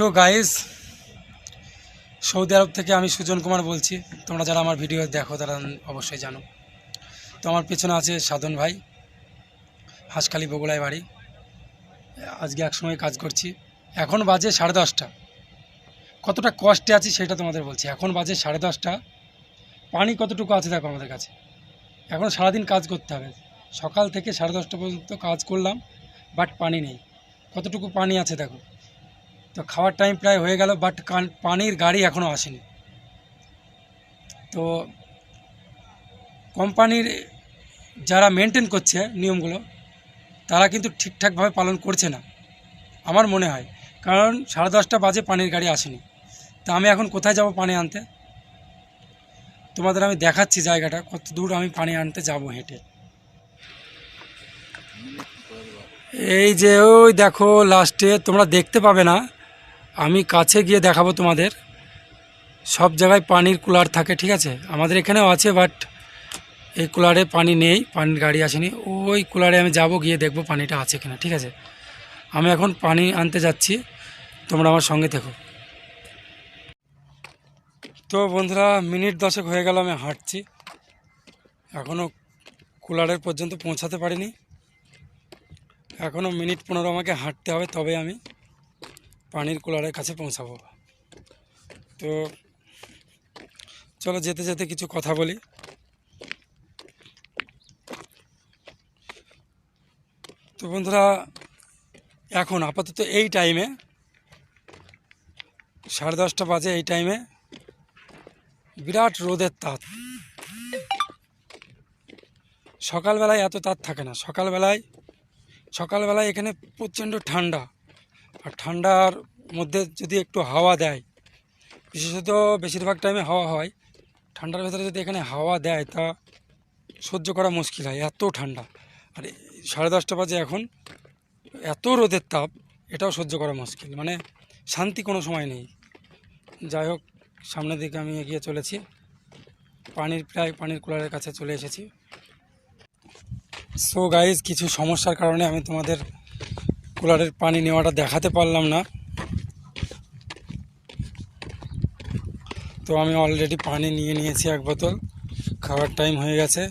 তো guys Saudi আরব থেকে আমি সুজন কুমার বলছি। তোমরা যারা আমার ভিডিও দেখো, তারা অবশ্যই জানো। তো আমার পেছনে আছে সাধন ভাই, হাঁসখালি বগুড়ায় বাড়ি। আজকে একসময় কাজ করছি। এখন বাজে সাড়ে দশটা। কতটা কষ্টে আছি সেটা তোমাদের বলছি। এখন বাজে সাড়ে দশটা। পানি কতটুকু আছে দেখো আমাদের কাছে। এখন সারাদিন কাজ করতে হবে। সকাল থেকে সাড়ে দশটা পর্যন্ত কাজ করলাম বাট পানি নেই। কতটুকু পানি আছে দেখো। তো খাওয়ার টাইম প্রায় হয়ে গেল বাট পানির গাড়ি এখনও আসেনি। তো কোম্পানির যারা মেনটেন করছে নিয়মগুলো, তারা কিন্তু ঠিকঠাকভাবে পালন করছে না, আমার মনে হয়। কারণ সাড়ে দশটা বাজে পানির গাড়ি আসেনি। তা আমি এখন কোথায় যাব পানি আনতে? তোমাদের আমি দেখাচ্ছি জায়গাটা, কত দূর আমি পানি আনতে যাব হেঁটে। এই যে ওই দেখো লাস্টে তোমরা দেখতে পাবে না আমি কাছে গিয়ে দেখাবো তোমাদের। সব জায়গায় পানির কুলার থাকে, ঠিক আছে? আমাদের এখানেও আছে বাট এই কুলারে পানি নেই, পানির গাড়ি আসেনি। ওই কুলারে আমি যাব, গিয়ে দেখব পানিটা আছে কিনা, ঠিক আছে? আমি এখন পানি আনতে যাচ্ছি, তোমরা আমার সঙ্গে থেকো। তো বন্ধুরা, মিনিট দশেক হয়ে গেল, আমি হাঁটছি। এখনও কুলারের পর্যন্ত পৌঁছাতে পারিনি। এখনও মিনিট পনেরো আমাকে হাঁটতে হবে, তবে আমি পানির কুলারের কাছে পৌঁছাবো। তো চলো যেতে যেতে কিছু কথা বলি। তো বন্ধুরা, এখন আপাতত এই টাইমে সাড়ে দশটা বাজে এই টাইমে বিরাট রোদের তাপ। সকালবেলায় এত তাপ থাকে না। সকালবেলায় সকালবেলায় এখানে প্রচণ্ড ঠান্ডা। ঠান্ডার মধ্যে যদি একটু হাওয়া দেয়, বিশেষত বেশিরভাগ টাইমে হাওয়া হয়, ঠান্ডার ভেতরে যদি এখানে হাওয়া দেয়, তা সহ্য করা মুশকিল হয়, এত ঠান্ডা। আর সাড়ে দশটা বাজে এখন, এত রোদের তাপ, এটাও সহ্য করা মুশকিল। মানে শান্তি কোনো সময় নেই। যাই হোক, সামনের দিকে আমি এগিয়ে চলেছি। পানির প্রায় পানির কুলারের কাছে চলে এসেছি। সো গাইজ কিছু সমস্যার কারণে আমি তোমাদের কুলারের পানি নেওয়াটা দেখাতে পারলাম না। তো আমি অলরেডি পানি নিয়ে নিয়েছি এক বোতল। খাওয়ার টাইম হয়ে গেছে।